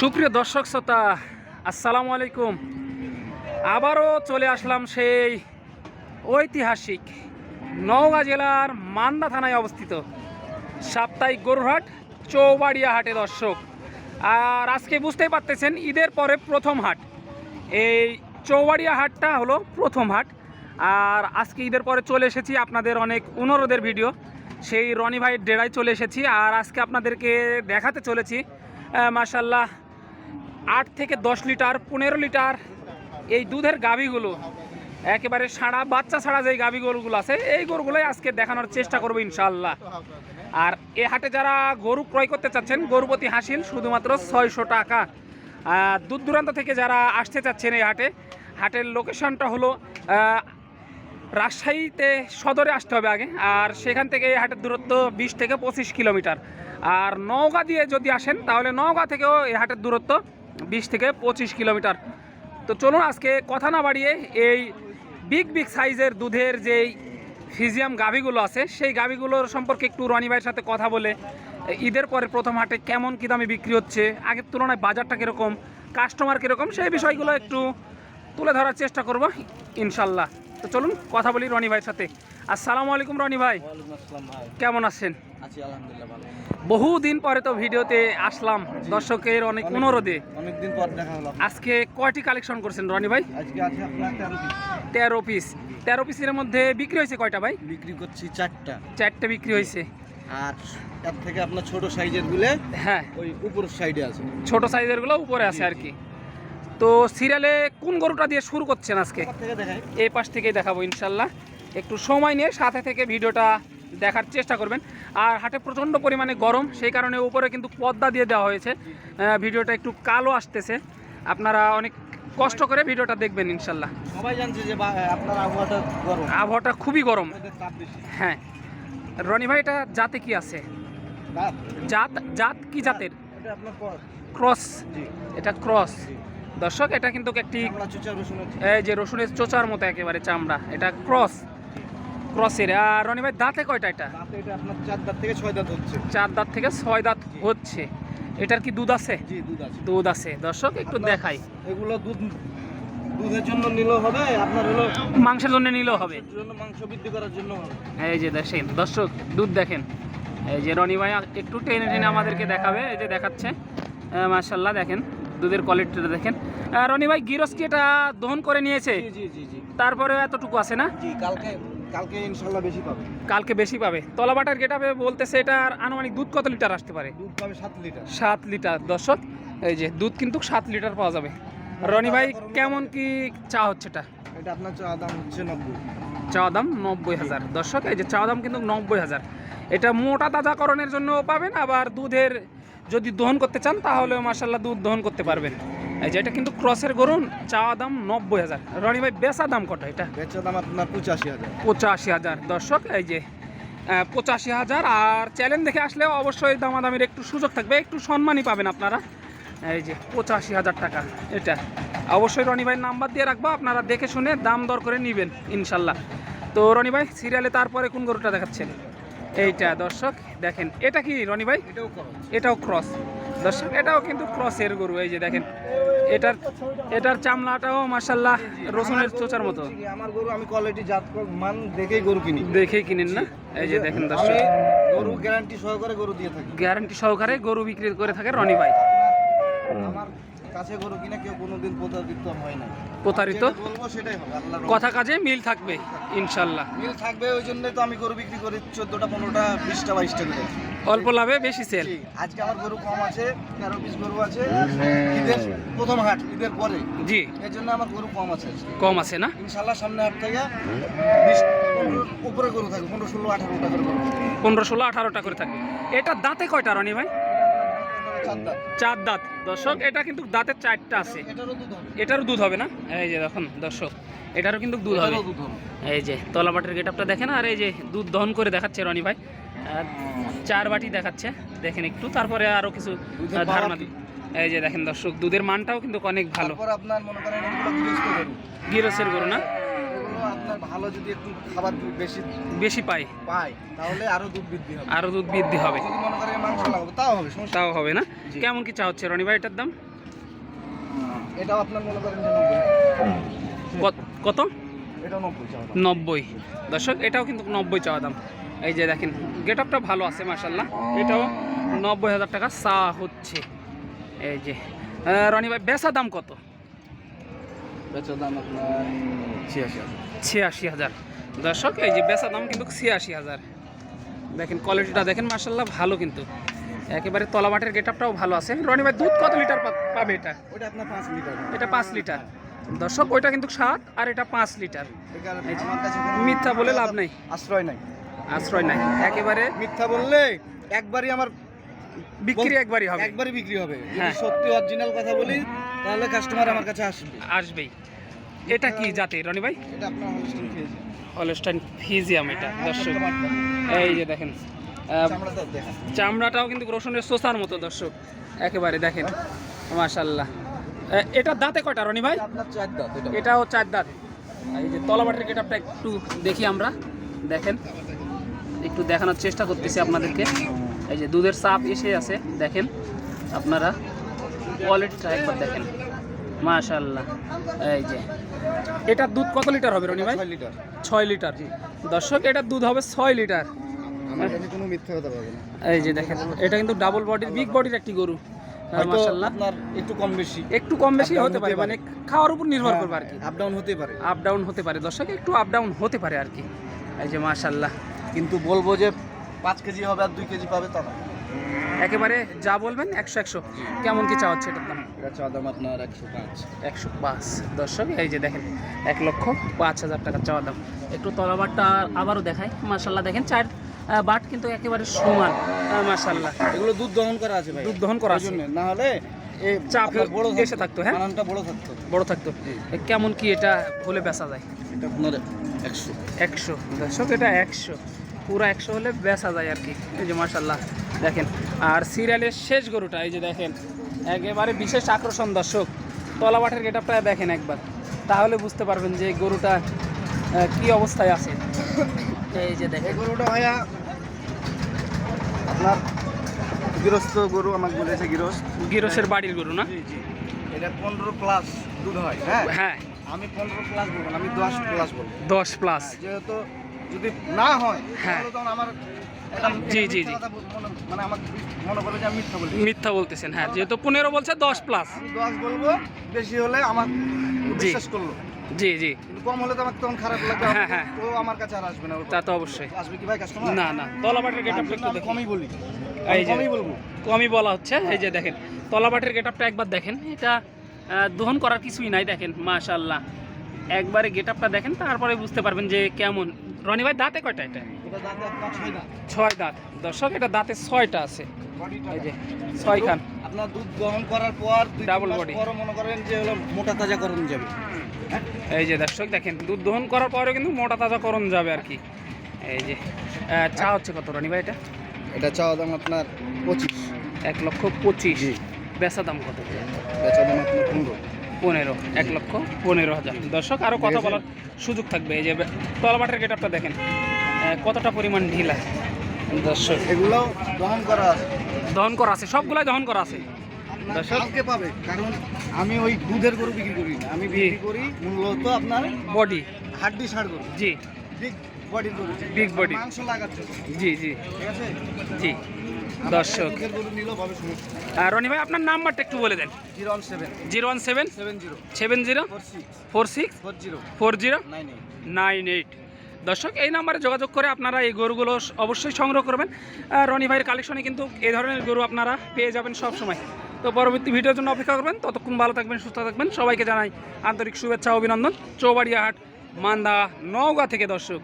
সুপ্রিয় দর্শক শ্রোতা, আসসালামু আলাইকুম। আবারও চলে আসলাম সেই ঐতিহাসিক নওগাঁ জেলার মান্দা থানায় অবস্থিত সাপ্তাহিক গরুরহাট চৌবাড়িয়া হাটে, দর্শক। আর আজকে বুঝতেই পারতেছেন, ঈদের পরে প্রথম হাট। এই চৌবাড়িয়া হাটটা হলো প্রথম হাট। আর আজকে ঈদের পরে চলে এসেছি আপনাদের অনেক অনুরোধের ভিডিও। সেই রনি ভাইয়ের ডেরায় চলে এসেছি। আর আজকে আপনাদেরকে দেখাতে চলেছি মাসাল্লাহ আট থেকে দশ লিটার, পনেরো লিটার এই দুধের গাভীগুলো, একেবারে সারা বাচ্চা ছাড়া যে গাভী গরুগুলো আছে, এই গরুগুলোই আজকে দেখানোর চেষ্টা করব ইনশাল্লাহ আর এ হাটে যারা গরু ক্রয় করতে চাচ্ছেন, গরুপতি হাসিল শুধুমাত্র ছয়শো টাকা। দূর দূরান্ত থেকে যারা আসতে চাচ্ছেন এই হাটে, হাটের লোকেশনটা হলো রাজশাহীতে সদরে আসতে হবে আগে, আর সেখান থেকে এই হাটের দূরত্ব বিশ থেকে পঁচিশ কিলোমিটার। আর নওগাঁ দিয়ে যদি আসেন, তাহলে নওগাঁ থেকেও এই হাটের দূরত্ব বিশ থেকে পঁচিশ কিলোমিটার। তো চলুন আজকে কথা না বাড়িয়ে এই বিগ বিগ সাইজের দুধের যেই ফিজিয়াম গাভিগুলো আছে, সেই গাভিগুলোর সম্পর্কে একটু রনি ভাইয়ের সাথে কথা বলে, ঈদের পরে প্রথম হাটে কেমন কী দামে বিক্রি হচ্ছে, আগের তুলনায় বাজারটা কীরকম কাস্টমার কীরকম, সেই বিষয়গুলো একটু তুলে ধরার চেষ্টা করব, ইনশাল্লাহ। তো চলুন কথা বলি রনি ভাইয়ের সাথে। আসসালামু আলাইকুম রনি ভাই। কেমন আছেন? বহুদিন পরে তো ভিডিওতে আসলাম দর্শকের অনেক অনুরোধে। অনেকদিন পর দেখা হলো আজকে কয়টি কালেকশন করছেন রনি ভাই? তেরো পিস তেরো পিসের মধ্যে বিক্রি হয়েছে কয়টা ভাই? বিক্রি করছি চারটা। চারটে বিক্রি হয়েছে। আর তার থেকে আপনার ছোট সাইজের গুলে হ্যাঁ। ওই উপর সাইডে আছে। ছোট সাইজেরগুলো উপরে আছে আর কি। তো সিরিয়ালে কোন গরুটা দিয়ে শুরু করছেন আজকে? এই পাশ থেকেই দেখাবো ইনশাল্লাহ। একটু সময় নিয়ে সাথে থেকে ভিডিওটা দেখার চেষ্টা করবেন। আর হাটে প্রচণ্ড পরিমাণে গরম সেই কারণে উপরে কিন্তু পর্দা দিয়ে দেওয়া হয়েছে। ভিডিওটা একটু কালো আসতেছে। আপনারা অনেক কষ্ট করে ভিডিওটা দেখবেন ইনশাল্লাহ। সবাই জানছে যে আপনার আবহাওয়াটা গরম। আবহাওয়াটা খুবই গরম। হ্যাঁ। রনি ভাই এটা জাতে কি আছে? জাত? জাত কি জাতের? ক্রস। জি। এটা ক্রস। দর্শক এটা কিন্তু একটি এই যে রসুনের চোচার মতো একেবারে চামড়া। এটা ক্রস। ক্রসের আর রনি ভাই দাঁতে কয়টা এটা? তাতে এটা আপনার চার দাঁত থেকে ছয় দাঁত হচ্ছে। চার দাঁত থেকে ছয় দাঁত হচ্ছে। এটার কি দুধ আছে? জি দুধ আছে। দুধ আছে। দর্শক একটু দেখাই। এগুলো দুধ দুধের জন্য নিলেও হবে আপনার হলো মাংসের জন্য নিলেও হবে। জন্য মাংস বৃদ্ধি করার জন্য হবে। এই যে দেখেন দর্শক দুধ দেখেন। এই যে রনি ভাই একটু টেনে টেনে আমাদেরকে দেখাবে এই যে দেখাচ্ছে। মার্শাল্লাহ দেখেন দুধের কোয়ালিটিটা দেখেন। রনি ভাই গিরস্তি এটা দহন করে নিয়েছে। জি জি জি জি। তারপরেও এতটুকু আছে না? জি কালকে কালকে ইনশাল্লাহ বেশি পাবে। কালকে বেশি পাবে। তলাবাটার গেটাবে বলতেছে এটার আনুমানিক দুধ কত লিটার আসতে পারে? দুধ পাবে সাত লিটার। সাত লিটার। দর্শক এই যে দুধ কিন্তু সাত লিটার পাওয়া যাবে। রনি ভাই কেমন কি চা হচ্ছে এটা? এটা আপনার চা দাম হচ্ছে নব্বই। চাওয়া দাম নব্বই হাজার। দর্শক এই যে চাওয়া দাম কিন্তু নব্বই হাজার। এটা মোটা তাজাকরণের জন্য পাবেন আবার দুধের যদি দহন করতে চান তাহলে মাসাল্লাহ দুধ দহন করতে পারবেন। এই যে এটা কিন্তু ক্রসের গরুন চাওয়া দাম নব্বই হাজার। রনি ভাই বেচা দাম কত এটা? বেচার দাম আপনার পঁচাশি হাজার। পঁচাশি হাজার। দর্শক এই যে পঁচাশি হাজার। আর চ্যালেঞ্জ দেখে আসলে অবশ্যই দামাদামির একটু সুযোগ থাকবে। একটু সম্মানই পাবেন আপনারা। এই যে পঁচাশি হাজার টাকা এটা। অবশ্যই রনি ভাই নাম্বার দিয়ে রাখব। আপনারা দেখে শুনে দাম দর করে নেবেন ইনশাল্লাহ। তো রনি ভাই সিরিয়ালে তারপরে কোন গরুটা দেখাচ্ছেন? এইটা দর্শক দেখেন। এটা কি রনি ভাই? এটাও ক্রস দর্শক এটাও কিন্তু ক্রসের গরু এই যে দেখেন এটার এটার চামড়াটাও মাসাল্লাহ রসুনের চোচার মতো। আমার গরু আমি কোয়ালিটি জাত মান দেখেই গরু কিনি। দেখেই কিনেন না? এই যে দেখেন দর্শক। গরু গ্যারান্টি সহকারে গরু দিয়ে থাকি। গ্যারান্টি সহকারে গরু বিক্রি করে থাকে রনি ভাই। আমার কাছে গরু কিনে কেউ কোনোদিন প্রতারিত হয় না প্রতারিত? বলব সেটাই হবে আল্লাহর কথা কাজে মিল থাকবে ইনশাল্লাহ মিল থাকবে ওই জন্যই তো আমি গরু বিক্রি করি চোদ্দোটা পনেরোটা বিশটা বাইশটা করে। অল্প লাভে বেশি সেল আজকে আমার গরু কম আছে তেরো পিস গরু আছে। ঈদের প্রথম হাট ঈদের পরে। জি। এর জন্য আমার গরু কম আছে কম আছে না? ইনশাল্লাহ সামনে হাট থেকে উপরে গরু থাকবে পনেরো ষোলো আঠারোটা করে গরু। পনেরো ষোলো আঠারোটা করে থাকবে। এটা দাঁতে কয়টা রনি ভাই? চার দাঁত। দর্শক এটা কিন্তু দাঁতের চারটা আছে। এটারও দুধ হবে। এটারও দুধ হবে না? এই যে দেখুন দর্শক এটারও কিন্তু দুধ হবে। এই যে তলাবাটের গেটআপটা দেখেন আর এই যে দুধ দহন করে দেখাচ্ছে রনি ভাই। চার বাটি দেখাচ্ছে দেখেন একটু। তারপরে আরও কিছু ধারণা এই যে দেখেন দর্শক দুধের মানটাও কিন্তু অনেক ভালো। আপনার মনে করেন গিরসের গরু। না? আপনার ভালো যদি একটু খাবার বেশি বেশি পাই পাই তাহলে আরও দুধ বৃদ্ধি হবে। আরও দুধ বৃদ্ধি হবে। যদি মনে করেন মাংস লাগাবো তাও হবে তাও হবে না? কেমন কি চা হচ্ছে? রনি ভাই এটার দাম। এটাও আপনার মনে করেন কত- দাম। নব্বই। দর্শক এটাও কিন্তু নব্বই চাওয়া দাম। এই যে দেখেন গেট আপটা ভালো আছে মাসাল্লাহ এটাও নব্বই হাজার টাকা চা হচ্ছে। এই যে রনি ভাই বেচা দাম কত? বেচার দাম আপনার ছিয়াশি হাজার। ছিয়াশি হাজার। দর্শক এই যে বেচা দাম কিন্তু ছিয়াশি হাজার। দেখেন কোয়ালিটিটা দেখেন মার্শাল্লাহ ভালো কিন্তু। একেবারে তলাবাটের গেট আপটাও ভালো আছে। রনি ভাই দুধ কত লিটার পাবে এটা? ওটা আপনার পাঁচ লিটার। এটা পাঁচ লিটার। দর্শক ওইটা কিন্তু সাত আর এটা পাঁচ লিটার। মিথ্যা বলে লাভ নাই। আশ্রয় নাই। আশ্রয় নাই। একেবারে মিথ্যা বললে একবারই আমার বিক্রি একবারই হবে। একবারই বিক্রি হবে। যদি হ্যাঁ। সত্যি অরিজিনাল কথা বলি তাহলে কাস্টমার আমার কাছে আসবে। আসবেই। এটা কি জাতে রনি ভাই? এটা আপনার হলস্টেইন হলস্টাইন ফিজিয়াম এটা দর্শক। এই যে দেখেন চামড়াটাও কিন্তু রসুনের সোসার মতো দর্শক। একেবারে দেখেন মাশাল্লাহ এটা দাঁতে কয়টা রনি ভাই? এটা আপনার চার দাঁত এটাও চার দাঁত। এই যে তলাবাটের গেটআপটা একটু দেখি আমরা। দেখেন। একটু দেখানোর চেষ্টা করতেছি আপনাদেরকে। এই যে দুধের চাপ এসে আছে দেখেন আপনারা। কোয়ালিটিটা একবার দেখেন। মাশাল্লাহ এই যে। এটার দুধ কত লিটার হবে রনি ভাই? ছয় লিটার। ছয় লিটার। দর্শক এটার দুধ হবে ছয় লিটার। আমার কোনো মিথ্যা কথা এই যে দেখেন এটা কিন্তু ডাবল বডির বিগ বডির একটি গরু। মাশাল্লাহ একটু কম বেশি। একটু কম বেশি হতে পারে মানে খাওয়ার উপর নির্ভর করবে আর কি। আপ ডাউন হতে পারে। আপ ডাউন হতে পারে। দর্শক একটু আপ ডাউন হতে পারে আর কি। এই যে মাশাল্লাহ কিন্তু বলব যে পাঁচ কেজি হবে আর দুই কেজি পাবে তা না। একেবারে যা বলবেন একশো একশো। কেমন কি চাওয়াচ্ছে এটার দাম? এটা চা দাম আপনার একশো পাঁচ। একশো পাঁচ। দর্শক এই যে দেখেন এক লক্ষ পাঁচ হাজার টাকা চাওয়া দাম। একটু তলাবারটা আবারও দেখাই। মাশাল্লাহ দেখেন চার বাট কিন্তু একেবারে সমান। মাশাল্লাহ এগুলো দুধ দহন করা আছে ভাই। দুধ দহন করা ওই আছে। জন্যে। না হলে চাপ বড় এসে থাকতো, হ্যাঁ? বড় থাকতো। বড় থাকতো। কেমন কি এটা হলে বেচা যায়? এটা আপনার একশো। একশো। দর্শক এটা একশো। পুরো একশো হলে বেচা যায় আর কি। এই যে মার্শাল্লাহ দেখেন। আর সিরিয়ালের শেষ গরুটা এই যে দেখেন একেবারে বিশেষ আকর্ষণ দর্শক। তলাবাটের গেটআপটা দেখেন একবার। তাহলে বুঝতে পারবেন যে গরুটা কি অবস্থায় আছে। এই যে দেখেন। গরুটা ভাইয়া আপনার গৃহস্থ গরু আমাকে বলেছে গৃহস্থ। গিরসের বাড়ির গরু না? এটা পনেরো প্লাস দুধ হয় হ্যাঁ? হ্যাঁ। আমি পনেরো প্লাস বলব আমি দশ প্লাস বলব। দশ প্লাস যেহেতু যদি না হয় হ্যাঁ। তাহলে তখন আমার জি, জি, জি। মনে- আমার মনে করবে যে আমি মিথ্যা বলি। মিথ্যা বলতেছেন হ্যাঁ যেহেতু পনেরো বলছে দশ প্লাস দশ বলব বেশি হলে আমার বিশ্বাস করল। জি জি। কম হলে তো আমার তখন খারাপ লাগবে হ্যাঁ, হ্যাঁ। ও আমার কাছে আর আসবে না তা তো অবশ্যই। আসবে কি ভাই কাস্টমার না না তলাবাটের গেটআপটা একটু আমি কমই বলি এই যে। কমই বলব। কমই বলা হচ্ছে এই যে দেখেন তলাবাটের গেটআপটা একবার দেখেন এটা দহন করার কিছুই নাই দেখেন মাশাল্লাহ একবারে গেটআপটা দেখেন তারপরে বুঝতে পারবেন যে কেমন রনি ভাই দাঁতে কয়টা এটা? ছয় দাঁত। দর্শক এটা দাঁতে ছয়টা আছে। এই যে ছয় খান আপনার দুধ গ্রহণ করার পর Double বডি মনে করেন যে হলো মোটা তাজা করণ যাবে। হ্যাঁ? এই যে দর্শক দেখেন দুধ দহন করার পরে কিন্তু মোটা তাজা করণ যাবে আর কি। এই যে চা হচ্ছে কত রনি ভাই এটা? এটা চাওয়া দাম আপনার পঁচিশ। এক লক্ষ পঁচিশ। বেচা দাম কত? বেচা দাম আপনার পনেরো। পনেরো এক লক্ষ পনেরো হাজার। দর্শক আরও কথা? বলার সুযোগ থাকবে। এই যে তলাবাটের গেটআপটা দেখেন কতটা পরিমাণ ঢিলা দর্শক এগুলো দহন করা আছে। দহন করা আছে সবগুলাই দহন করা আছে। আপনার দর্শক? পাবে কারণ আমি ওই দুধের গরু বিক্রি করি না। আমি বিক্রি করি মূলত আপনার বডি। হাড্ডি সার গরু। জি। বিগ গরু। Big body। মাংস লাগাচ্ছে জি জি। ঠিক আছে? জি। দর্শক। রনি ভাই, আপনার নাম্বারটা একটু বলে দেন। Zero one seven. Seven zero. Four six. Four zero. Nine eight. দর্শক, এই নাম্বারে যোগাযোগ করে আপনারা এই গরুগুলো অবশ্যই সংগ্রহ করবেন। রনি ভাইয়ের কালেকশনে কিন্তু এই ধরনের গরু আপনারা পেয়ে যাবেন সব সময় তো পরবর্তী ভিডিওর জন্য অপেক্ষা করবেন। ততক্ষণ ভালো থাকবেন, সুস্থ থাকবেন। সবাইকে জানাই আন্তরিক শুভেচ্ছা, অভিনন্দন। চৌবাড়িয়া হাট মান্দা, নওগাঁ থেকে দর্শক।